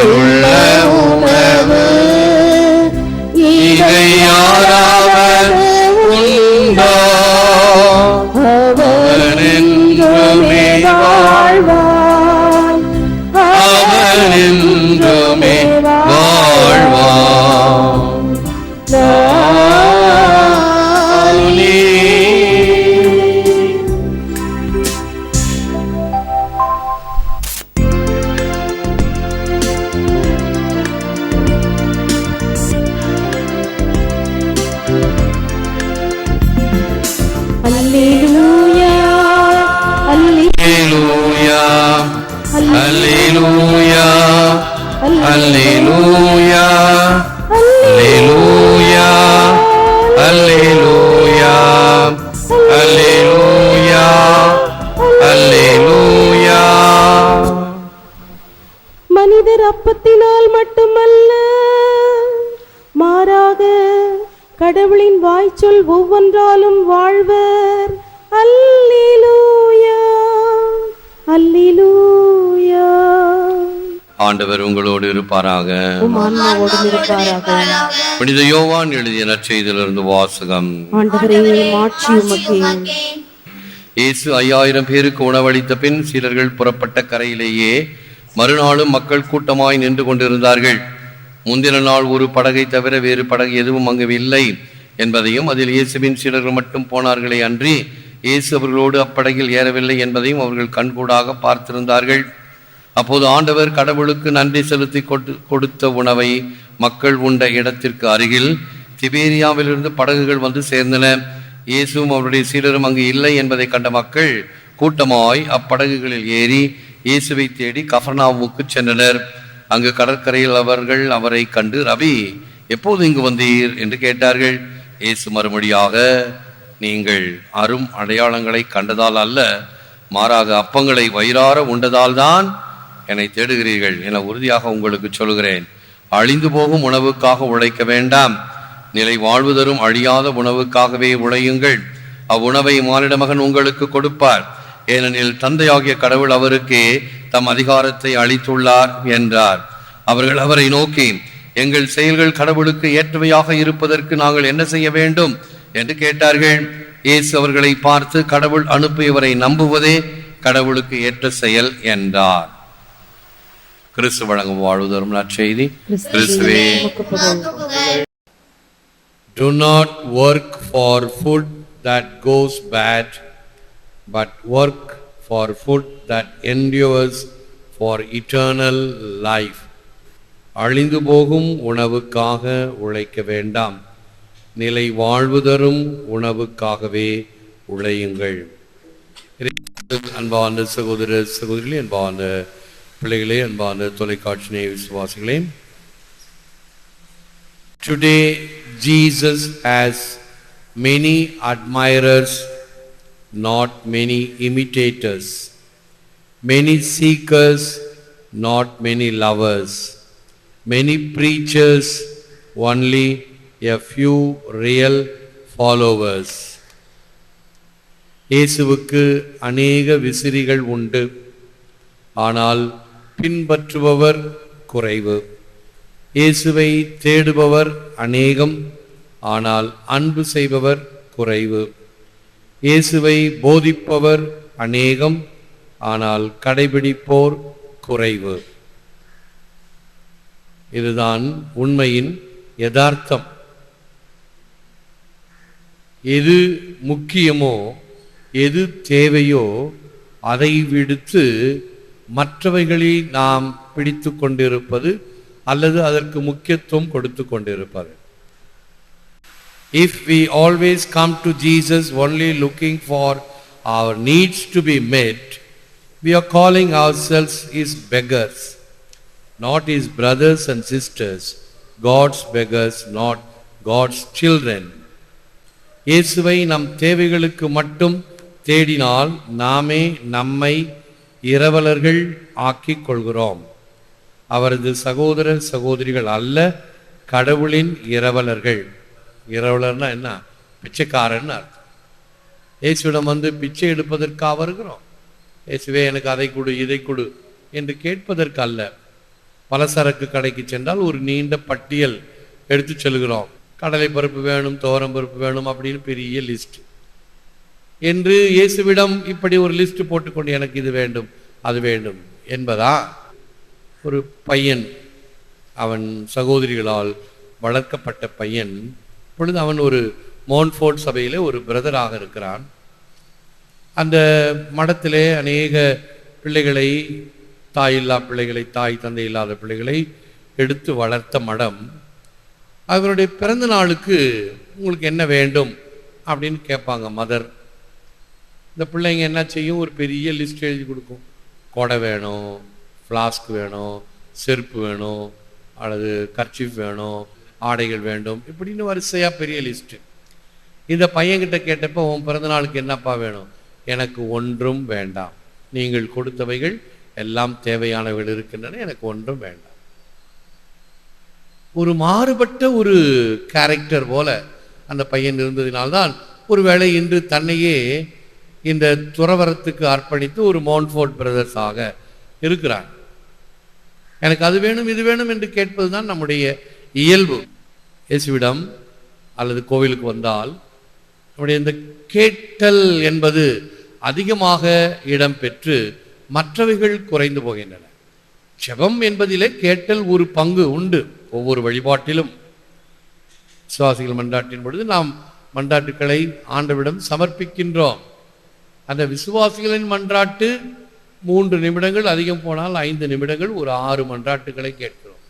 உயிருள்ள உணவு இதை யாராவது அல்லேலூயா அல்லேலூயா அல்லேலூயா அல்லேலூயா அல்லேலூயா மனிதர் அப்பத்தினால் மட்டுமல்ல மாறாக கடவுளின் வாய்ச்சொல் ஒவ்வொன்றாலும் வாழ்வர் ஆண்டவர் உங்களோடு இருப்பாராக. புனித யோவான் எழுதிய நற்செய்தியிலிருந்து வாசகம். இயேசு ஐயாயிரம் பேருக்கு உணவளித்த பின் சீடர்கள் புறப்பட்ட கரையிலேயே மறுநாளும் மக்கள் கூட்டமாய் நின்று கொண்டிருந்தார்கள். முந்தின நாள் ஒரு படகை தவிர வேறு படகு எதுவும் அங்கு இல்லை என்பதையும் அதில் இயேசுவின் சீடர்கள் மட்டும் போனார்களே அன்றி இயேசு அவர்களோடு அப்படகில் ஏறவில்லை என்பதையும் அவர்கள் கண்கூடாக பார்த்திருந்தார்கள். அப்போது ஆண்டவர் கடவுளுக்கு நன்றி செலுத்தி கொடு- கொடுத்த உணவை மக்கள் உண்ட இடத்திற்கு அருகில் திபேரியாவிலிருந்து படகுகள் வந்து சேர்ந்தன. இயேசுவும் அவருடைய சீடரும் அங்கு இல்லை என்பதை கண்ட மக்கள் கூட்டமாய் அப்படகுகளில் ஏறி இயேசுவை தேடி கஃபர்னாவுக்கு சென்றனர். அங்கு கடற்கரையில் அவர்கள் அவரை கண்டு ரவி எப்போது இங்கு வந்தீர்? என்று கேட்டார்கள். இயேசு மறுமொழியாக நீங்கள் அரும் அடையாளங்களை கண்டதால் அல்ல மாறாக அப்பங்களை வயிறார உண்டதால்தான் என்னை தேடுகிறீர்கள். என உறுதியாக உங்களுக்கு சொல்கிறேன் அழிந்து போகும் உணவுக்காக உழைக்க வேண்டாம். நிலை வாழ்வு தரும் அழியாத உணவுக்காகவே உழையுங்கள். அவ்வுணவை மானிட மகன் உங்களுக்கு கொடுப்பார். ஏனெனில் தந்தையாகிய கடவுள் அவருக்கே தம் அதிகாரத்தை அளித்துள்ளார் என்றார். அவர்கள் அவரை நோக்கி எங்கள் செயல்கள் கடவுளுக்கு ஏற்றவையாக இருப்பதற்கு நாங்கள் என்ன செய்ய வேண்டும்? என்று கேட்டார்கள். இயேசு அவர்களை பார்த்து கடவுள் அனுப்பியவரை நம்புவதே கடவுளுக்கு ஏற்ற செயல் என்றார். கிறிஸ்து வழங்கும் வாழ்வுதரும் நற்செய்தி கிறிஸ்துவே Do not work for food that goes bad, but work for food that endures for eternal life. அழிந்து போகும் உணவுக்காக உழைக்க வேண்டாம். நிலை வாழ்வு தரும் உணவுக்காகவே உழையுங்கள். அன்பான சகோதர சகோதரிகளே அன்பான பிள்ளைகளே அன்பான தொலைக்காட்சி விசுவாசிகளே today Jesus has many admirers not many imitators many seekers not many lovers many preachers only a few real followers இயேசுவுக்கு அநேக விசிறிகள் உண்டு ஆனால் பின்பற்றுபவர் குறைவு. இயேசுவை தேடுபவர் அநேகம் ஆனால் அன்பு செய்பவர் குறைவு. இயேசுவை போதிப்பவர் அநேகம் ஆனால் கடைபிடிப்போர் குறைவு. இதுதான் உண்மையின் யதார்த்தம். எது முக்கியமோ எது தேவையோ அதை விடுத்து மற்றவைகளை நாம் பிடித்து கொண்டிருப்பது அல்லது அதற்கு முக்கியத்துவம் கொடுத்து கொண்டிருப்பது if we always come to Jesus only looking for our needs to be met we are calling ourselves is beggars not is brothers and sisters God's beggars not God's children இயேசுவை நம் தேவைகளுக்கு மட்டும் தேடினால் நாமே நம்மை இரவலர்கள் ஆக்கிக் கொள்கிறோம். அவரது சகோதர சகோதரிகள் அல்ல கடவுளின் இரவலர்கள். இரவலர்னா என்ன? பிச்சைக்காரன் அர்த்தம். இயேசுவிடம் வந்து பிச்சை எடுப்பதற்காக வருகிறோம்? இயேசுவே எனக்கு அதை கொடு இதை கொடு என்று கேட்பதற்கு அல்ல. பலசரக்கு கடைக்கு சென்றால் ஒரு நீண்ட பட்டியல் எடுத்து செல்கிறோம். கடலை பருப்பு வேணும் துவரம் பருப்பு வேணும் அப்படின்னு பெரிய லிஸ்ட் என்று இயேசுவிடம் இப்படி ஒரு லிஸ்ட் போட்டுக்கொண்டு எனக்கு இது வேண்டும் அது வேண்டும் என்பதா? ஒரு பையன் அவன் சகோதரிகளால் வளர்க்கப்பட்ட பையன். இப்பொழுது அவன் ஒரு மோன்ஃபோர்ட் சபையில் ஒரு பிரதராக இருக்கிறான். அந்த மடத்திலே அநேக பிள்ளைகளை தாய் இல்லா பிள்ளைகளை தாய் தந்தை இல்லாத பிள்ளைகளை எடுத்து வளர்த்த மடம். அவருடைய பிறந்த நாளுக்கு உங்களுக்கு என்ன வேண்டும் அப்படின்னு கேட்பாங்க மதர். இந்த பிள்ளைங்க என்ன செய்யும்? ஒரு பெரிய லிஸ்ட் எழுதி கொடுக்கும். கொடை வேணும் ஃப்ளாஸ்க் வேணும் செருப்பு வேணும் அல்லது கர்ச்சீஃப் வேணும் ஆடைகள் வேண்டும். இப்படின்னு வரிசையாக பெரிய லிஸ்ட்டு இந்த பையன்கிட்ட கேட்டப்போ உன் பிறந்த நாளுக்கு என்னப்பா வேணும்? எனக்கு ஒன்றும் வேண்டாம். நீங்கள் கொடுத்தவைகள் எல்லாம் தேவையானவைகள் இருக்கின்றன. எனக்கு ஒன்றும் வேண்டாம். ஒரு மாறுபட்ட ஒரு கேரக்டர் போல அந்த பையன் இருந்ததினால்தான் ஒருவேளை இன்று தன்னையே இந்த துறவரத்துக்கு அர்ப்பணித்து ஒரு மோன்ஃபோர்ட் பிரதர்ஸாக இருக்கிறார். எனக்கு அது வேணும் இது வேணும் என்று கேட்பதுதான் நம்முடைய இயல்பு. இயேசுவிடம் அல்லது கோவிலுக்கு வந்தால் நம்முடைய இந்த கேட்டல் என்பது அதிகமாக இடம்பெற்று மற்றவைகள் குறைந்து போகின்றன. ஜெபம் என்பதிலே கேட்டல் ஒரு பங்கு உண்டு ஒவ்வொரு வழிபாட்டிலும். விசுவாசிகள் மன்றாட்டின் பொழுது நாம் மண்டாட்டுக்களை ஆண்டவிடம் சமர்ப்பிக்கின்றோம். அந்த விசுவாசிகளின் மன்றாட்டு மூன்று நிமிடங்கள் அதிகம் போனால் ஐந்து நிமிடங்கள் ஒரு ஆறு மன்றாட்டுகளை கேட்கிறோம்.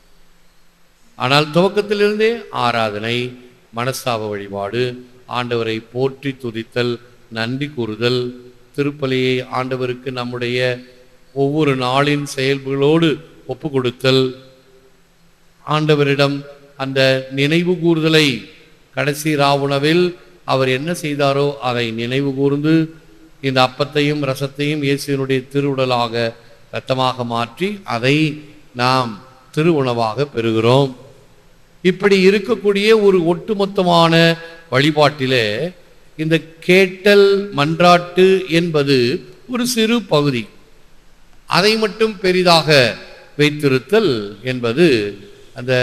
ஆனால் துவக்கத்திலிருந்தே ஆராதனை மனஸ்தாப வழிபாடு ஆண்டவரை போற்றி துதித்தல் நன்றி கூறுதல் திருப்பலியை ஆண்டவருக்கு நம்முடைய ஒவ்வொரு நாளின் செயல்களோடு ஒப்பு கொடுத்தல் ஆண்டவரிடம் அந்த நினைவு கூறுதலை கடைசி ராவுணவில் அவர் என்ன செய்தாரோ அதை நினைவு கூர்ந்து இந்த அப்பத்தையும் ரசத்தையும் இயேசுவினுடைய திருவுடலாக இரத்தமாக மாற்றி அதை நாம் திருவுணவாக பெறுகிறோம். இப்படி இருக்கக்கூடிய ஒரு ஒட்டுமொத்தமான வழிபாட்டிலே இந்த கேட்டல் மன்றாட்டு என்பது ஒரு சிறு பகுதி. அதை மட்டும் பெரிதாக வைத்திருத்தல் என்பது அந்த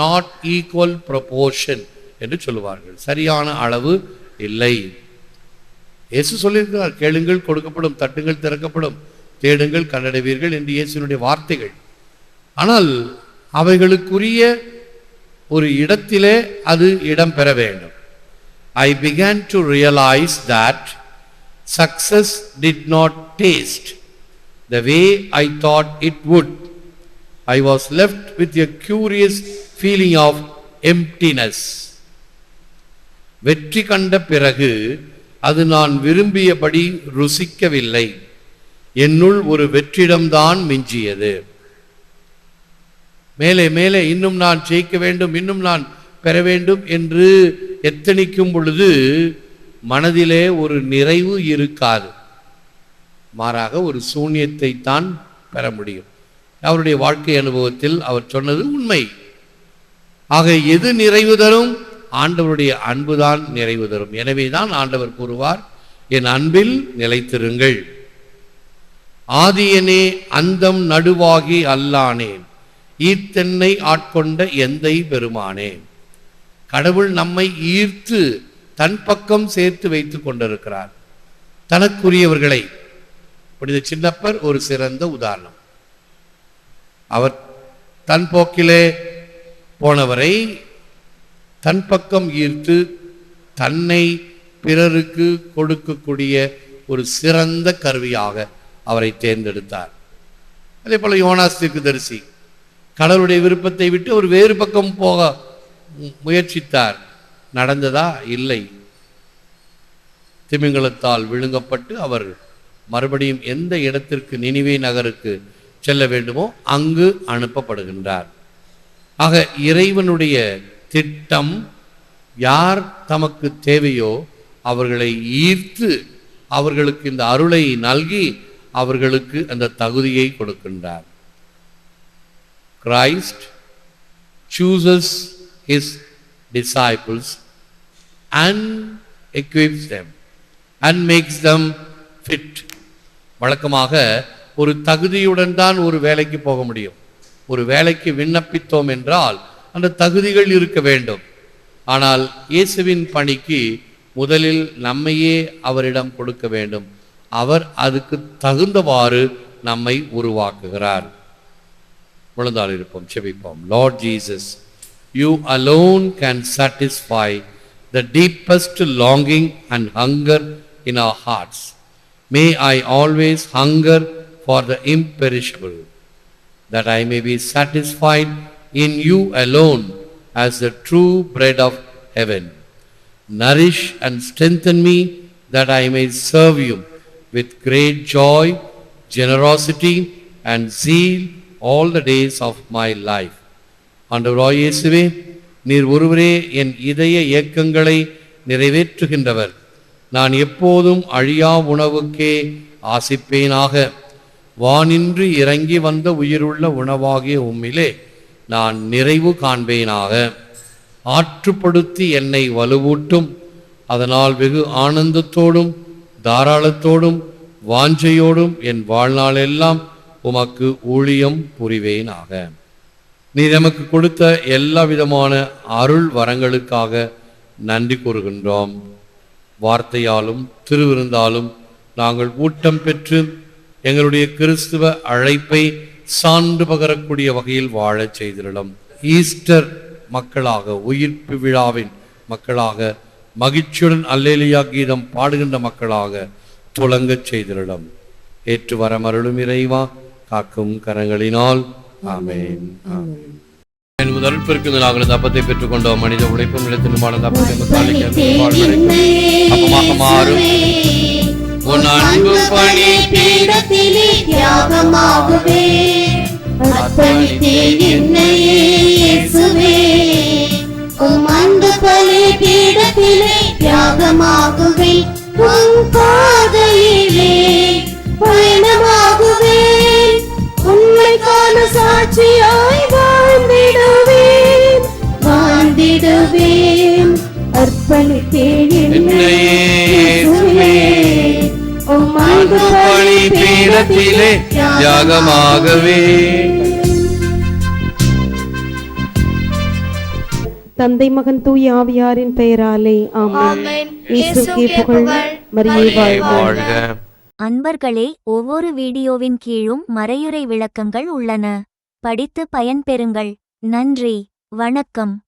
நாட் ஈக்குவல் ப்ரொபோர்ஷன் என்று சொல்லுவார்கள். சரியான அளவு இல்லை. இயேசு சொல்லியிருக்கிறார் கேளுங்கள் கொடுக்கப்படும் தட்டுங்கள் திறக்கப்படும் தேடுங்கள் கண்டடைவீர்கள் என்று இயேசுனுடைய வார்த்தைகள். ஆனால் அவைகளுக்குரிய ஒரு இடத்திலே அது இடம் பெற வேண்டும். I began to realise that success did not taste the way I thought it would I was left with a curious feeling of emptiness வெற்றி கண்ட பிறகு அது நான் விரும்பியபடி ருசிக்கவில்லை. என்னுள் ஒரு வெற்றிடம்தான் மிஞ்சியது. மேலே மேலே இன்னும் நான் ஜெயிக்க வேண்டும் இன்னும் நான் பெற வேண்டும் என்று எத்தனிக்கும் பொழுது மனதிலே ஒரு நிறைவு இருக்காது. மாறாக ஒரு சூன்யத்தை தான் பெற முடியும். அவருடைய வாழ்க்கை அனுபவத்தில் அவர் சொன்னது உண்மை. ஆக எது நிறைவு தரும்? ஆண்டவருடைய அன்புதான் நிறைவு தரும். எனவே தான் ஆண்டவர் கூறுவார் என் அன்பில் நிலைத்திருங்கள். ஆதியனே அந்தம் நடுவாகி அல்லானேன் ஈர்த்தென்னை ஆட்கொண்ட எந்தை பெருமானே. கடவுள் நம்மை ஈர்த்து தன் பக்கம் சேர்த்து வைத்து கொண்டிருக்கிறார். தனக்குரியவர்களை. புனித சின்னப்பர் ஒரு சிறந்த உதாரணம். அவர் தன் போக்கிலே போனவரை தன் பக்கம் ஈர்த்து தன்னை பிறருக்கு கொடுக்கக்கூடிய ஒரு சிறந்த கருவியாக அவரை தேர்ந்தெடுத்தார். அதே போல யோனாஸ் தீர்க்கதரிசி கடவுளுடைய விருப்பத்தை விட்டு ஒரு வேறு பக்கம் போக மு- முயற்சித்தார். நடந்ததா? இல்லை. திமிங்கலத்தால் விழுங்கப்பட்டு அவர் மறுபடியும் எந்த இடத்திற்கு நினைவே நகருக்கு செல்ல வேண்டுமோ அங்கு அனுப்பப்படுகின்றார். ஆக இறைவனுடைய திட்டம் யார் தமக்கு தேவையோ அவர்களை ஈர்த்து அவர்களுக்கு இந்த அருளை நல்கி அவர்களுக்கு அந்த தகுதியை கொடுக்கின்றார். Christ chooses his disciples and equips them and makes them fit வழக்கமாக ஒரு தகுதியுடன் தான் ஒரு வேலைக்கு போக முடியும். ஒரு வேலைக்கு விண்ணப்பித்தோம் என்றால் அந்த தகுதிகள் இருக்க வேண்டும். ஆனால் இயேசுவின் பணிக்கு முதலில் நம்மையே அவரிடம் கொடுக்க வேண்டும். அவர் அதுக்கு தகுந்தவாறு நம்மை உருவாக்குகிறார். விழுந்தால் இருப்போம் செபிப்போம். Lord Jesus you alone can satisfy the deepest longing and hunger in our hearts may I always hunger for the imperishable that I may be satisfied in you alone as the true bread of heaven. Nourish and strengthen me that I may serve you with great joy, generosity, and zeal all the days of my life. ஆண்டவராய் இயேசுவே நீர் ஒருவரே என் இதய இயக்கங்களை நிறைவேற்றுகின்றவர் நான் எப்போதும் அழியா உணவுக்கே ஆசிப்பேனாக வானின்று இறங்கி வந்த உயிருள்ள உணவாகிய உம்மிலே நான் நிறைவு காண்பேனாக. ஆற்றுப்படுத்தி என்னை வலுவூட்டும். அதனால் வெகு ஆனந்தத்தோடும் தாராளத்தோடும் வாஞ்சையோடும் என் வாழ்நாளெல்லாம் உமக்கு ஊழியம் புரிவேனாக. நீ நமக்கு கொடுத்த எல்லா விதமான அருள் வரங்களுக்காக நன்றி கூறுகின்றோம். வார்த்தையாலும் திருவிருந்தாலும் நாங்கள் ஊட்டம் பெற்று எங்களுடைய கிறிஸ்துவ அழைப்பை சான்று பகரக்கூடிய வகையில் வாழச் செய்திருளும் ஈஸ்டர் மக்களாக உயிர்ப்பு விழாவின் மக்களாக மகிழ்ச்சியுடன் அல்லேலியா கீதம் பாடுகின்ற மக்களாக துலங்கச் செய்திருளும் ஏற்று வர மருளும் இறைவா காக்கும் கரங்களினால். ஆமென். ஆமென். என் முதல் பெருக்கு நாங்கள் இந்த அப்பத்தை பெற்றுக்கொண்டோம். மனித உழைப்பும் நிலத்தினுமான அப்பமாக மாறும். உன் அன்பு பணி பீடத்திலே தியாகமாகவே. அர்ப்பணித்தேன் என்னையே இயேசுவே. உம் அன்பு பலி பீடத்திலே தியாகமாகவே. உன் பாதையிலே பயணமாகவே. உண்மைக்கான சாட்சியாய் வாழ்ந்திடுவேன். வாழ்ந்திடுவேன். அர்ப்பணித்தேன் பணி பீடத்திலே தியாகமாகவே தந்தை மகன் தூய ஆவியாரின் பெயராலே ஆமென். இயேசுக்கே புகழ். மரியே வாழ்க. அன்பர்களே ஒவ்வொரு வீடியோவின் கீழும் மறையுறை விளக்கங்கள் உள்ளன. படித்து பயன்பெறுங்கள். நன்றி. வணக்கம்.